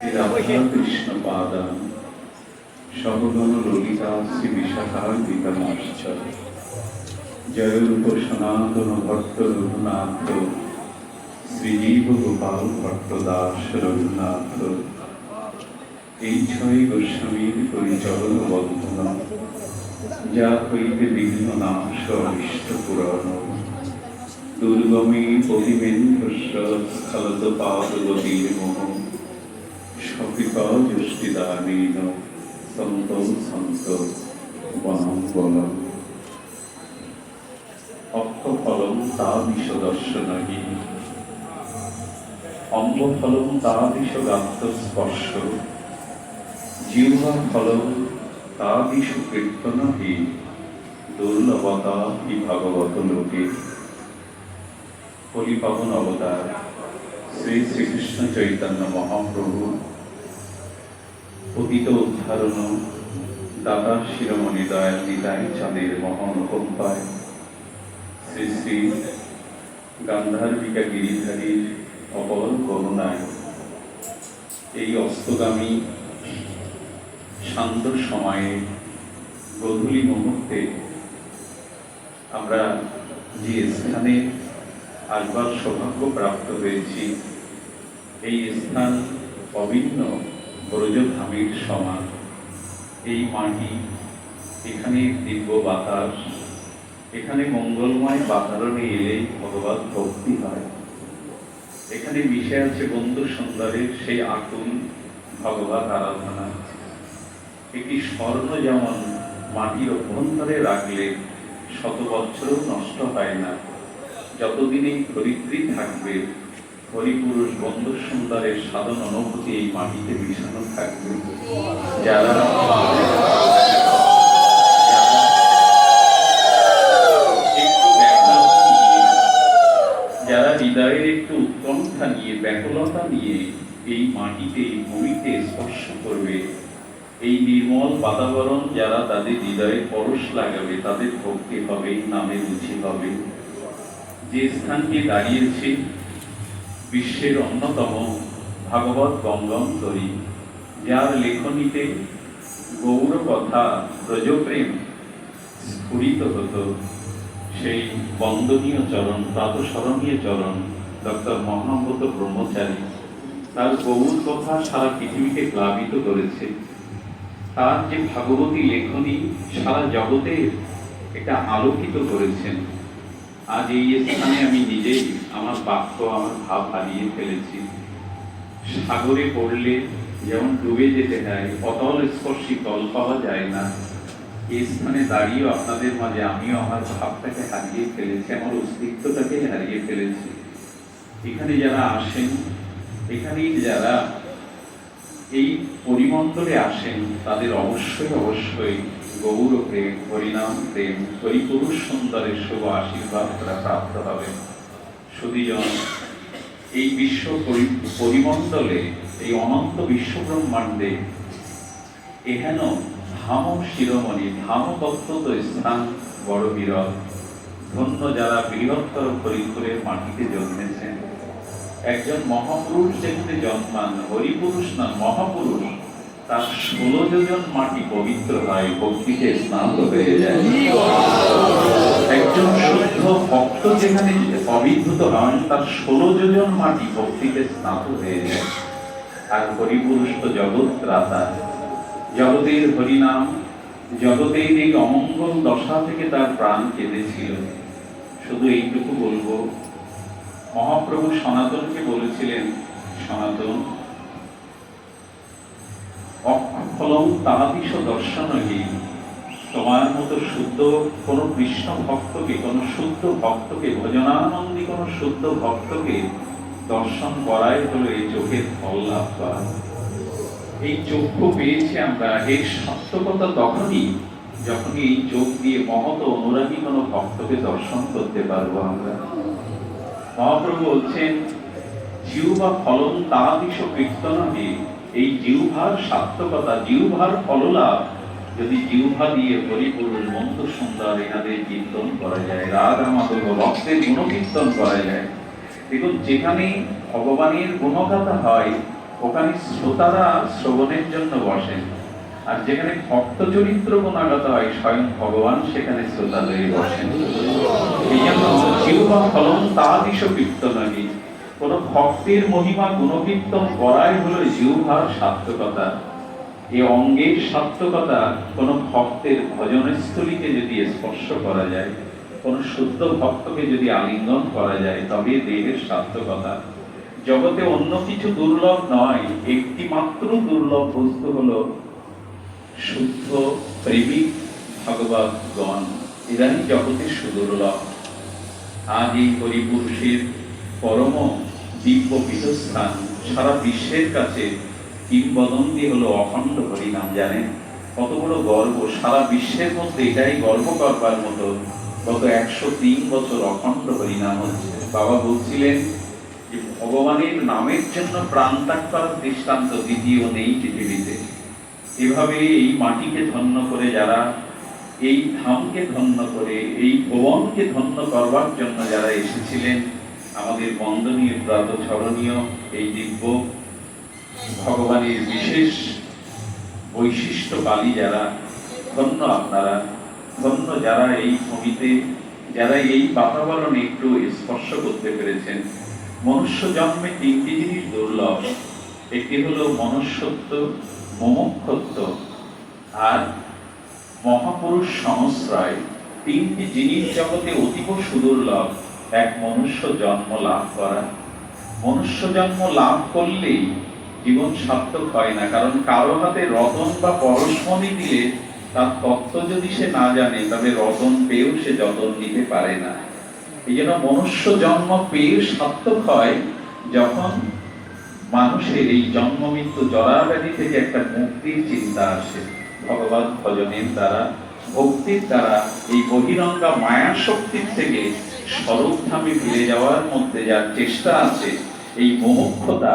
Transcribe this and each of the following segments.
কৃষ্ণ পাদান সবগণ ললিতা শ্রী বিশাখান্বিতামাশ্চ জয়রূপ সনাতন ভট্ট রঘুনাথ শ্রীজীব গোপাল ভট্ট দাস রঘুনাথ এই ছয় গোস্বামীর পরিচরণ যা হইতে বিঘ্ন নাশ অনিষ্ট পুরাণ দুর্গমী প্রতিবেন্দ্রস্য স্খলত পাদগতির মোহ সপিকজষ্টিদানীন সন্ত সন্ত বনম বলম অক্ষফলম তা বিষদর্শনহী অম্বফলম তা বিষগাত্ম স্পর্শ জিহ্বা ফলম তা বিষ কীর্তনহী দুর্লভতা হি ভাগবত লোকে হরিপাবন অবতার শ্রী শ্রীকৃষ্ণ চৈতন্য মহাপ্রভু পতিত উদ্ধারণ দাদা শিরোমণি দয়াল নিতাই চাঁদের মহানুকম্পায় শ্রী শ্রী গান্ধার্বিকা গিরিধারীর অপর করুণায়। এই অস্তগামী, শান্ত সময়ে, গধূলি মুহূর্তে আমরা যে স্থানে আসবার সৌভাগ্য প্রাপ্ত হয়েছি, এই স্থান অভিন্ন ব্রজধামের সমান এই মাটি, এখানে দিব্য বাতাস, এখানে মঙ্গলময় বাতারণে এলেই ভগবান ভক্তি হয়। এখানে মিশে আছে বন্ধু সুন্দরের সেই আকুল ভগবত আরাধনা। একটি স্বর্ণ যেমন মাটির অভ্যন্তরে রাখলে শত বছরও নষ্ট হয় না। যতদিন এই ধরিত্রী থাকবে হরিপুরুষ বন্ধু সুন্দরের সাধন অনুভূতি এই মাটিতে মিশানো থাকবে। যারা যারা হৃদয়ের একটু উৎকণ্ঠা নিয়ে, ব্যাকুলতা নিয়ে এই মাটিতে, এই ভূমিতে স্পর্শ করবে। এই নির্মল বাতাবরণ যারা তাদের হৃদয়ে পরশ লাগাবে, তাদের ভক্তি হবে নামে রুচি হবে। যে স্থানটি দাঁড়িয়েছে বিশ্বের অন্যতম ভাগবত গঙ্গম গঙ্গন্তরী যার লেখনীতে গৌর কথা ব্রজপ্রেম স্ফুরিত হতো। সেই বন্দনীয় চরণ, প্রাতঃস্মরণীয় চরণ, ডক্টর মহাম্মত ব্রহ্মচারী তার গৌর কথা সারা পৃথিবীকে প্লাবিত করেছে। তার যে ভাগবতী লেখনী সারা জগতে এটা আলোকিত করেছেন। আজ এই স্থানে আমি নিজেই আমার বাক্য, আমার ভাব হারিয়ে ফেলেছি। সাগরে পড়লে যেমন ডুবে যেতে হয় অতল স্পর্শী তল পাওয়া যায় না। এই স্থানে দাঁড়িয়েও আপনাদের মাঝে আমিও আমার ভাবটাকে হারিয়ে ফেলেছি, আমার অস্তিত্বটাকে হারিয়ে ফেলেছি। এখানে যারা আসেন, এখানেই যারা এই পরিমণ্ডলে আসেন, তাদের অবশ্যই অবশ্যই গৌর প্রেম, হরিনাম প্রেম, হরিপুরুষ সুন্দরের শুভ আশীর্বাদ তারা প্রাপ্ত হবে সুদীজন এই বিশ্ব পরি- পরিমণ্ডলে, এই অনন্ত বিশ্ব ব্রহ্মাণ্ডে এহেন ধাম শিরোমণি, ধাম বক্তব্য স্থান বড় বিরল। ধন্য যারা বৃহত্তর হরিপুরের মাটিতে জন্মেছেন। একজন মহাপুরুষ যেখানে জন্মান, হরিপুরুষ না মহাপুরুষ। তার ষোলো যোজন মাটি পবিত্র হয়, ভক্তিতে স্নাত হয়ে যায়। একজন শুদ্ধ ভক্ত যেখানে অবিদ্যুত হন, তার ষোলো যোজন মাটি ভক্তিতে স্নাত হয়ে যায়। আর হরিপুরুষ তো জগৎ ত্রাতা জগতের হরিনাম, জগতের এই অমঙ্গল দশা থেকে তার প্রাণ কেঁদেছিল। শুধু এইটুকু বলব। মহাপ্রভু সনাতনকে বলেছিলেন, সনাতন অক্ষফলম তাহাদিশ দর্শনহীন তোমার মতো শুদ্ধ কোন কৃষ্ণ ভক্তকে, কোন শুদ্ধ ভক্তকে, ভজনানন্দী কোন শুদ্ধ ভক্তকে দর্শন করাই হলো এই চোখের ফল লাভ করা। এই চক্ষু পেয়েছি আমরা। এর সার্থকতা তখনই যখন এই চোখ দিয়ে মহৎ অনুরাগী কোনো ভক্তকে দর্শন করতে পারব আমরা। মহাপ্রভু বলছেন, জিহ্বা ফলন তাহাদিশ কীর্তনহে এই জিহ্বার সার্থকতা, জিহ্বার ফললাভ যদি জিহ্বা দিয়ে পরিপূর্ণ মন্দ সুন্দর এনাদের কীর্তন করা যায় রাগ মাধব ভক্তের গুণকীর্তন করা যায়, দেখুন যেখানে ভগবানের গুণগাথা হয়, ওখানে শ্রোতারা শ্রবণের জন্য বসেন আর যেখানে ভক্ত চরিত্র গুণাগত হয়, স্বয়ং ভগবান সেখানে শ্রোতা হয়ে বসেন। এই জন্য জিহ্বা ফলন তাদিশ কীর্তনানি কোন ভক্তের মহিমা গুণকীর্তন করাই হলো জিহ্বার সার্থকতা। এই অঙ্গের সার্থকতা কোন ভক্তের ভজনস্থলীকে যদি স্পর্শ করা যায়, কোন শুদ্ধ ভক্তকে যদি আলিঙ্গন করা যায়, তবে দেহের সার্থকতা। জগতে অন্য কিছু দুর্লভ নয়, একটি মাত্র দুর্লভ বস্তু হলো শুদ্ধ প্রেমিক ভগবত গণ এরাই জগতে সুদুর্লভ। আজ এই হরিপুরুষের পরম দিব্য পীঠস্থান সারা বিশ্বের কাছে কিংবদন্তি হলো অখণ্ড হরিনাম, জানেন? কত বড় গর্ব, সারা বিশ্বের মধ্যে এটাই গর্ব করবার মতো গত একশো তিন বছর অখণ্ড হরিনাম হচ্ছে। বাবা বলছিলেন যে, ভগবানের নামের জন্য প্রাণ ত্যাগ করার দৃষ্টান্ত দ্বিতীয় নেই পৃথিবীতে। এভাবে এই মাটিকে ধন্য করে যারা, এই ধামকে ধন্য করে, এই ভবনকে ধন্য করবার জন্য যারা এসেছিলেন আমাদের বন্দনীয় ব্রত স্মরণীয় এই দিব্য ভগবানের বিশেষ বৈশিষ্ট্যকালী যারা, ধন্য আপনারা, ধন্য যারা এই ভূমিতে, যারা এই বাতাবরণে একটু স্পর্শ করতে পেরেছেন। মনুষ্য জন্মে তিনটি জিনিস দুর্লভ। একটি হলো মনুষ্যত্ব, মোমক্ষত্ব, আর মহাপুরুষ সংশ্রয় তিনটি জিনিস জগতে অতীব সুদুর্লভ। এক মনুষ্য জন্ম লাভ করা। মনুষ্য জন্ম লাভ করলেই জীবন সার্থক হয় না। কারণ কারও হাতে রতন বা পরশমণি দিলে তার তত্ত্ব যদি সে না জানে, তবে রতন পেয়েও সে যতন নিতে পারে না। এই জন্য মনুষ্য জন্ম পেয়ে সার্থক হয় যখন মানুষের এই জন্ম মৃত্যু জরাব্যাধি থেকে একটা মুক্তির চিন্তা আসে। ভগবান ভজনের দ্বারা, ভক্তির দ্বারা এই বহিরঙ্গা মায়া শক্তির থেকে স্বরূপধামে ফিরে যাওয়ার মধ্যে যার চেষ্টা আছে, এই মোমক্ষতা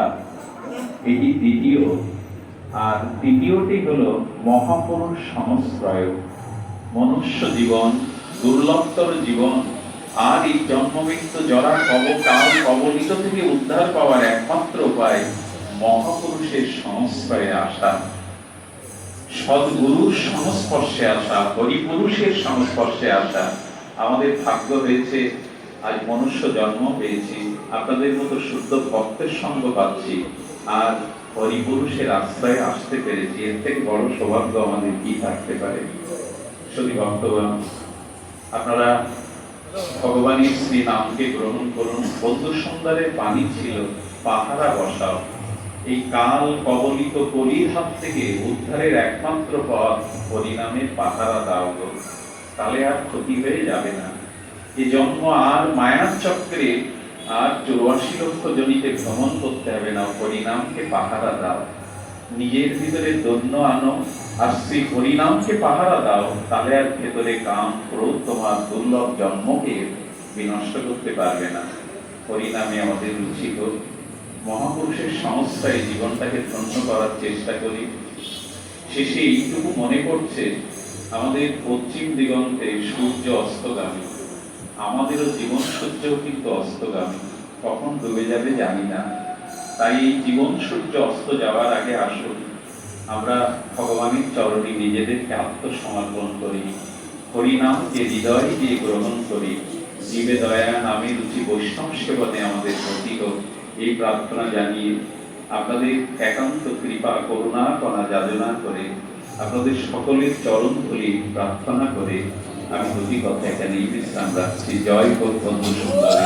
এটি দ্বিতীয়। আর তৃতীয়টি হলো মহাপুরুষ সংশ্রয় মনুষ্য জীবন, দুর্লভতর জীবন, আর এই জন্ম মৃত্যু জরা কব কাল কবলিত থেকে উদ্ধার পাওয়ার একমাত্র উপায় মহাপুরুষের সংস্পর্শে আসা সদ্গুরুর সংস্পর্শে আসা, হরিপুরুষের সংস্পর্শে আসা, আমাদের ভাগ্য হয়েছে আজ মনুষ্য জন্ম পেয়েছি। আপনাদের মতো শুদ্ধ ভক্তের সঙ্গ পাচ্ছি। আর হরিপুরুষের আশ্রয়ে আসতে পেরেছি। এর থেকে বড় সৌভাগ্য আমাদের কি থাকতে পারে? সত্যি ভক্তগণ, আপনারা ভগবানের শ্রী নামকে গ্রহণ করুন। বন্ধু সুন্দরের পানি ছিল, পাহারা বসাও। এই কাল কবলিত কলির হাত থেকে উদ্ধারের একমাত্র পথ হরিনামের পাহারা দাও তাহলে আর ক্ষতি হয়ে যাবে না। এই জন্ম আর মায়ার চক্রে আর চৌরাশি লক্ষ জনিতে ভ্রমণ করতে হবে না, হরিনামকে পাহারা দাও। নিজের ভিতরে দন্য আনো, আর শ্রী হরিনামকে পাহারা দাও, তাহলে আর ভেতরে কাম, ক্রোধ তোমার দুর্লভ জন্মকে বিনষ্ট করতে পারবে না। হরিনামে আমাদের রুচি হোক মহাপুরুষের সংস্থায় জীবনটাকে ধন্য করার চেষ্টা করি। শেষে এইটুকু মনে করছে আমাদের পশ্চিম দিগন্তে সূর্য অস্তগামী। আমাদেরও জীবন সূর্য কিন্তু অস্তগামী। কখন ডুবে যাবে জানি না। তাই এই জীবন সূর্য অস্ত যাওয়ার আগে আসুন। আমরা ভগবানের চরণে নিজেদেরকে আত্মসমর্পণ করি। হরিনাম হরিনামকে হৃদয় দিয়ে গ্রহণ করি। জীবে দয়া নামে রুচি বৈষ্ণব সেবনে আমাদের গতি এই প্রার্থনা জানিয়ে আপনাদের একান্ত কৃপা, করুণা, কণা যাচনা করে আপনাদের সকলের চরণ ধরি প্রার্থনা করে আমি দুটি কথা এখানেই আমরা রাখছি জয় বন্ধু সুন্দরে।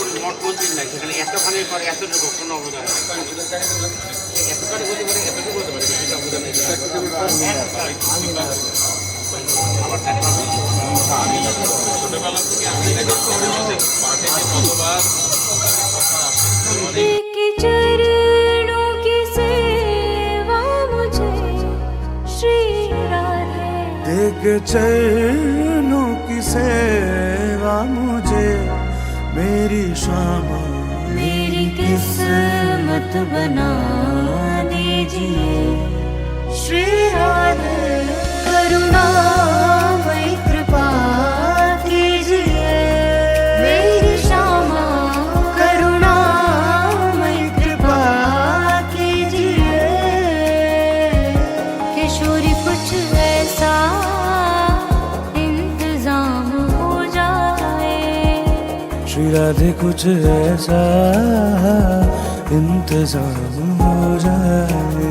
মঠ মন্দির নাই সেখানে এতখানি পরে এতটুকু কোনো অবদান নেই এতখানি হতে পারে এতটুকু হতে পারে সেটা অবদান নেই আবার দেখা হবে। ছোটবেলা থেকে আমি দেখেছি পাঠে যে কতবার কথা আসে के चरणों की सेवा मुझे श्री राधे देख चरणों की सेवा मुझे मेरी शामा मेरी किस्मत बना दीजिए। श्री राधे करुणामय राधे कुछ ऐसा इंतज़ाम हो जाए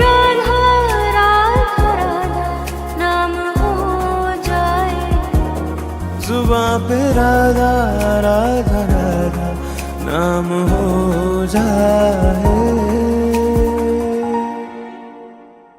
राधा राधा राधा नाम हो जाए। जुबा पे राधा राधा राधा नाम हो जाए।